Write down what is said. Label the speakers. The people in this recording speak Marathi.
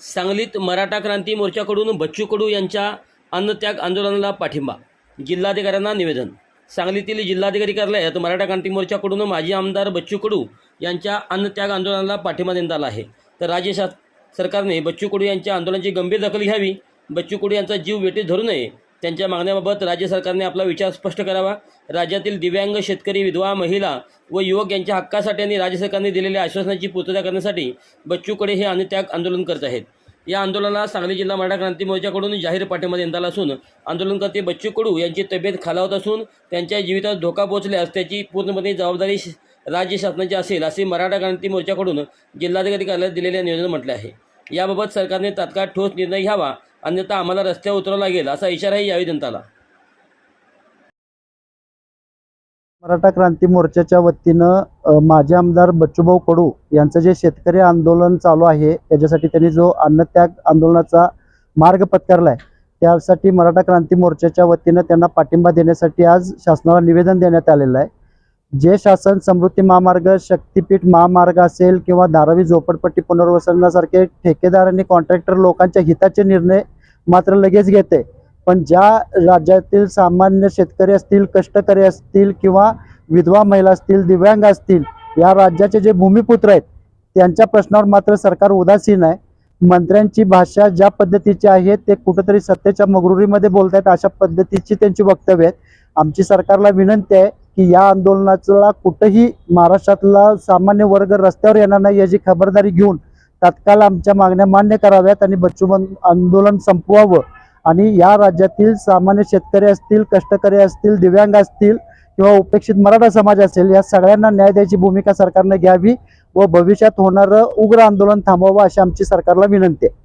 Speaker 1: सांगलीत मराठा क्रांती मोर्चाकडून बच्चू कडू यांच्या अन्नत्याग आंदोलनाला पाठिंबा. जिल्हाधिकाऱ्यांना निवेदन. सांगलीतील जिल्हाधिकारी कार्यालयात मराठा क्रांती मोर्चाकडून माजी आमदार बच्चू कडू यांच्या अन्नत्याग आंदोलनाला पाठिंबा देण्यात आला आहे. तर राज्य सरकारने बच्चू कडू यांच्या आंदोलनाची गंभीर दखल घ्यावी. बच्चू कडू यांचा जीव वेटीत धरू नये. त्यांच्या मागण्याबाबत राज्य सरकारने आपला विचार स्पष्ट करावा. राज्यातील दिव्यांग शेतकरी विधवा महिला व युवक यांच्या हक्कासाठी आणि राज्य सरकारने दिलेल्या आश्वासनाची पूर्तता करण्यासाठी बच्चू कडे हे अन्नत्याग आंदोलन करत आहेत. या आंदोलनाला सांगली जिल्हा मराठा क्रांती मोर्चाकडून जाहीर पाठिंबा देण्यात आला असून आंदोलनकर्ते बच्चू कडू यांची तब्येत खालावत असून त्यांच्या जीवितात धोका पोहोचल्यास त्याची पूर्णपणे जबाबदारी राज्य शासनाची असेल असे मराठा क्रांती मोर्चाकडून जिल्हाधिकारी कार्यालयात दिलेल्या निवेदन म्हटले आहे. याबाबत सरकारने तात्काळ ठोस निर्णय घ्यावा अन्यथा आम्हाला रस्त्यावर उतरावं लागेल असा इशाराही यावेळी देण्यात आला
Speaker 2: मराठा क्रांती मोर्चाच्या वतीनं माझे माजी आमदार बच्चूभाऊ कडू यांचं जे शेतकरी आंदोलन चालू आहे त्याच्यासाठी त्यांनी जो अन्नत्याग आंदोलनाचा मार्ग पत्करलाय त्यासाठी मराठा क्रांती मोर्चाच्या वतीनं त्यांना पाठिंबा देण्यासाठी आज शासनाला निवेदन देण्यात आलेलं आहे. जे शासन समृद्धी महामार्ग शक्तीपीठ महामार्ग असेल किंवा धारावी झोपडपट्टी पुनर्वसनासारखे ठेकेदार आणि कॉन्ट्रॅक्टर लोकांच्या हिताचे निर्णय मात्र लगेच घेते. पण ज्या राज्यातील सामान्य शेतकरी असतील कष्टकरी असतील किंवा विधवा महिला असतील दिव्यांग असतील या राज्याचे जे भूमिपुत्र आहेत त्यांच्या प्रश्नावर मात्र सरकार उदासीन आहे. मंत्र्यांची भाषा ज्या पद्धतीची आहे ते कुठंतरी सत्तेच्या मगरुरीमध्ये बोलत आहेत अशा पद्धतीची त्यांची वक्तव्य आहेत. आमची सरकारला विनंती आहे की या आंदोलनाला कुठंही महाराष्ट्रातला सामान्य वर्ग रस्त्यावर येणार नाही याची खबरदारी घेऊन तात्काळ आमच्या मागण्या मान्य कराव्यात आणि बच्चू आंदोलन संपवावं. आणि या राज्यातील सामान्य शेतकरी असतील कष्टकरी असतील दिव्यांग असतील किंवा उपेक्षित मराठा समाज असेल या सगळ्यांना न्याय द्यायची भूमिका सरकारने घ्यावी व भविष्यात होणारं उग्र आंदोलन थांबवावं अशी आमची सरकारला विनंती आहे.